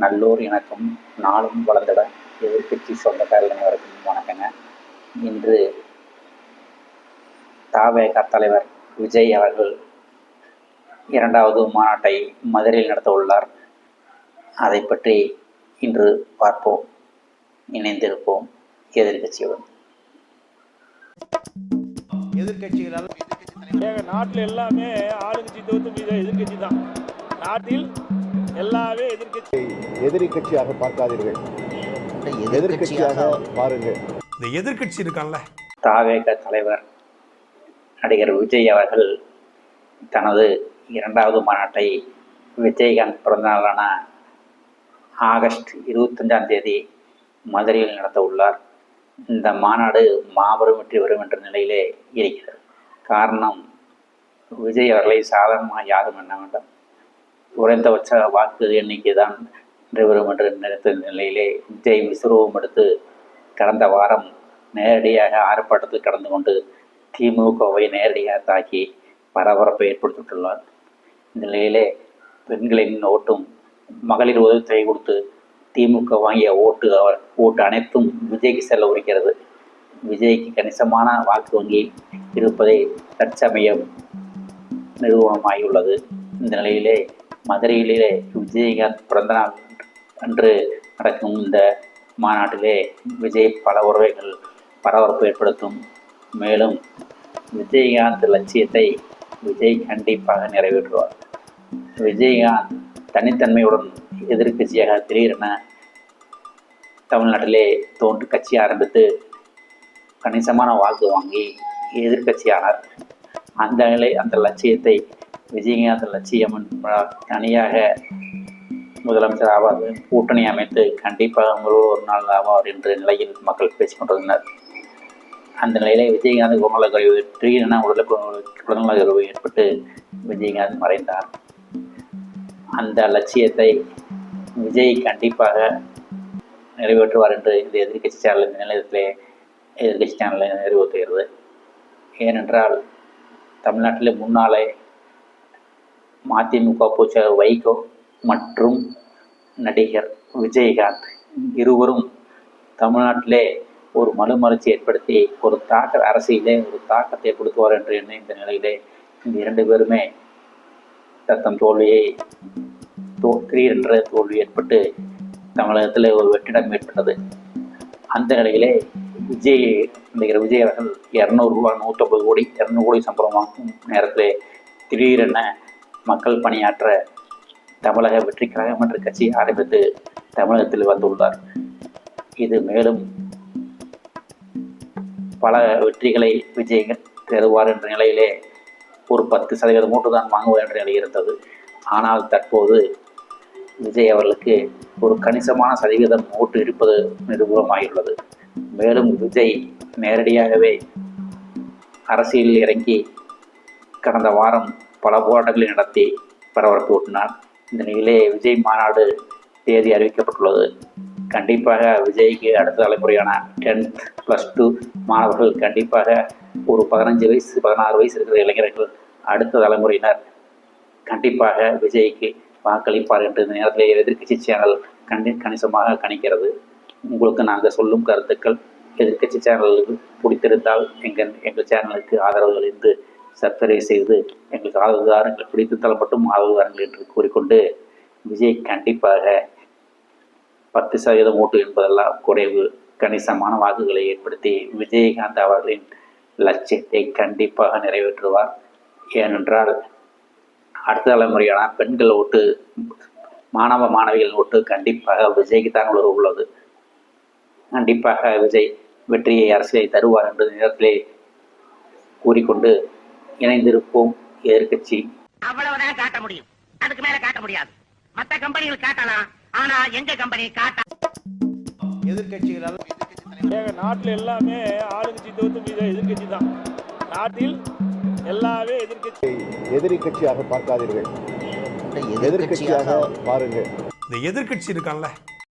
நல்லோர் இணக்கம் நாளும் வளர்ந்திட எதிர்க்கட்சி சொந்தக்காரர்கள் அனைவருக்கும் வணக்கங்க. இன்று தாவேக தலைவர் விஜய் அவர்கள் இரண்டாவது மாநாட்டை மதுரையில் நடத்த உள்ளார். அதை பற்றி இன்று பார்ப்போம். இணைந்திருப்போம் எதிர்க்கட்சியுடன். எதிர்கட்சிகளால் நாட்டில் எல்லாமே ஆளுங்கட்சி தவிர்த்து மீது எதிர்க்கட்சி தான். நாட்டில் எல்லாமே எதிர்க்கட்சி எதிரி கட்சியாக பார்க்காதீர்கள். எதிர்கட்சியாக பாருங்கள். இந்த எதிர்க்கட்சி இருக்கான்ல. தாவேக தலைவர் நடிகர் விஜய் அவர்கள் தனது இரண்டாவது மாநாட்டை விஜயகாந்த் பிறந்தநாளான ஆகஸ்ட் இருபத்தஞ்சாம் தேதி மதுரையில் நடத்த உள்ளார். இந்த மாநாடு மாபெரும் வெற்றி பெறும் என்ற நிலையிலே இருக்கிறது. காரணம் விஜய் அவர்களை சாதாரணமாக யாரும் எண்ண வேண்டாம். குறைந்தபட்ச வாக்கு எண்ணிக்கை தான் நிறைவேறும் என்று நினைத்த நிலையிலே விஜய் விசுரூபம் எடுத்து கடந்த வாரம் நேரடியாக ஆர்ப்பாட்டத்தில் கடந்து கொண்டு திமுகவை நேரடியாக தாக்கி பரபரப்பை ஏற்படுத்தியுள்ளார். இந்த நிலையிலே பெண்களின் ஓட்டும் மகளிர் உதவித்தொகை கொடுத்து திமுக வாங்கிய ஓட்டு அவர் ஓட்டு அனைத்தும் விஜய்க்கு செல்ல உரிக்கிறது விஜய்க்கு கணிசமான வாக்கு வங்கி இருப்பதை தற்சமயம் நிறுவனமாகியுள்ளது. இந்த நிலையிலே மதுரையிலே விஜயகாந்த் பிறந்தநாள் அன்று நடக்கும் இந்த மாநாட்டிலே விஜய் பல உறவைகள் பரபரப்பு ஏற்படுத்தும். மேலும் விஜயகாந்த் லட்சியத்தை விஜய் கண்டிப்பாக நிறைவேற்றுவார். விஜயகாந்த் தனித்தன்மையுடன் எதிர்க்கட்சியாக திடீரென தமிழ்நாட்டிலே தோன்று கட்சி ஆரம்பித்து கணிசமான வாக்கு வாங்கி எதிர்க்கட்சியானார். அந்த நிலை அந்த லட்சியத்தை விஜயகாந்த் லட்சியம் என்பதால் தனியாக முதலமைச்சர் ஆவார். கூட்டணி அமைத்து கண்டிப்பாக முதல்வர் ஒரு நாள் ஆவார் என்ற நிலையில் மக்கள் பேசிக் கொண்டிருந்தனர். அந்த நிலையிலே விஜயகாந்த் உடல்நலக்குறைவு திடீரென உடலுக்கு உடல்நலக்குறைவு ஏற்பட்டு விஜயகாந்த் மறைந்தார். அந்த லட்சியத்தை விஜய் கண்டிப்பாக நிறைவேற்றுவார் என்று இந்த எதிர்க்கட்சி சேனல் இந்த நிலையத்திலே எதிர்க்கட்சி சேனலில் நிறைவேற்றுகிறது. ஏனென்றால் தமிழ்நாட்டில் முன்னாலே மதிமுக பூச்ச வைகோ மற்றும் நடிகர் விஜயகாந்த் இருவரும் தமிழ்நாட்டிலே ஒரு மறுமலர்ச்சி ஏற்படுத்தி ஒரு தாக்க அரசியலே ஒரு தாக்கத்தை ஏற்படுத்துவார் என்று எண்ணி இந்த நிலையிலே இந்த இரண்டு பேருமே தத்தம் தோல்வியை தோ திடீரென்ற தோல்வி ஏற்பட்டு தமிழகத்தில் ஒரு வெற்றிடம் ஏற்பட்டது. அந்த நிலையிலே விஜய் நடிகர் விஜய் அவர்கள் இரநூறுபா நூற்றம்பது கோடி இரநூறு கோடி சம்பளம் வாங்கும் நேரத்தில் திடீரென மக்கள் பணியாற்ற தமிழக வெற்றி கழகம் என்ற கட்சி ஆரம்பித்து தமிழகத்தில் வந்துள்ளார். இது மேலும் பல வெற்றிகளை விஜய் தருவார் என்ற நிலையிலே ஒரு பத்து சதவீதம் மூட்டு தான் வாங்குவார் என்ற நிலை இருந்தது. ஆனால் தற்போது விஜய் அவர்களுக்கு ஒரு கணிசமான சதவீதம் ஓட்டு இருப்பது நிரூபணமாகியுள்ளது. மேலும் விஜய் நேரடியாகவே அரசியலில் இறங்கி கடந்த வாரம் பல போராட்டங்களை நடத்தி பரபரப்பு ஊட்டினார். இந்த நிலையிலே விஜய் மாநாடு தேதி அறிவிக்கப்பட்டுள்ளது. கண்டிப்பாக விஜய்க்கு அடுத்த தலைமுறையான டென்த் ப்ளஸ் டூ மாணவர்கள் கண்டிப்பாக ஒரு பதினஞ்சு வயசு பதினாறு வயசு இருக்கிற இளைஞர்கள் அடுத்த தலைமுறையினர் கண்டிப்பாக விஜய்க்கு வாக்களிப்பார் என்று இந்த நேரத்தில் எதிர்க்கட்சி சேனல் கண்டி கணிசமாக கணிக்கிறது. உங்களுக்கு நாங்கள் சொல்லும் கருத்துக்கள் எதிர்க்கட்சி சேனலுக்கு பிடித்திருந்தால் எங்கள் எங்கள் சேனலுக்கு ஆதரவு அளித்து சர்க்கரை செய்து எங்களுக்கு ஆதரவு தாருங்கள் பிடித்திருந்தால் மட்டும் ஆதரவு தாருங்கள் என்று கூறிக்கொண்டு விஜய் கண்டிப்பாக பத்து சதவீதம் ஓட்டு என்பதெல்லாம் குறைவு கணிசமான வாக்குகளை ஏற்படுத்தி விஜயகாந்த் அவர்களின் லட்சியத்தை கண்டிப்பாக நிறைவேற்றுவார். ஏனென்றால் அடுத்த தலைமுறையான பெண்கள் ஓட்டு மாணவ மாணவிகள் ஓட்டு கண்டிப்பாக விஜய்க்கு தான் உள்ள உள்ளது. கண்டிப்பாக விஜய் வெற்றியை அரசியலை தருவார் என்ற நேரத்திலே கூறிக்கொண்டு இணைந்திருப்போம் எதிர்க்கட்சி அவ்வளவுதான் காட்ட முடியும். அதுக்கு மேல காட்ட முடியாது. மத்த கம்பெனிகள் காட்டலாம். ஆனா எங்க கம்பெனி காட்ட எதிர்கட்சிகளால் ஏங்க நாட்டில் எல்லாமே ஆளுங்கட்சி தவிர்த்து மீது எதிர்க்கட்சி தான். நாட்டில் எல்லாமே எதிர்க்கட்சி. எதிரி கட்சியாக பார்க்காதீர்கள் எதிர்கட்சியாக பாருங்கள். இந்த எதிர்க்கட்சி இருக்கான்ல.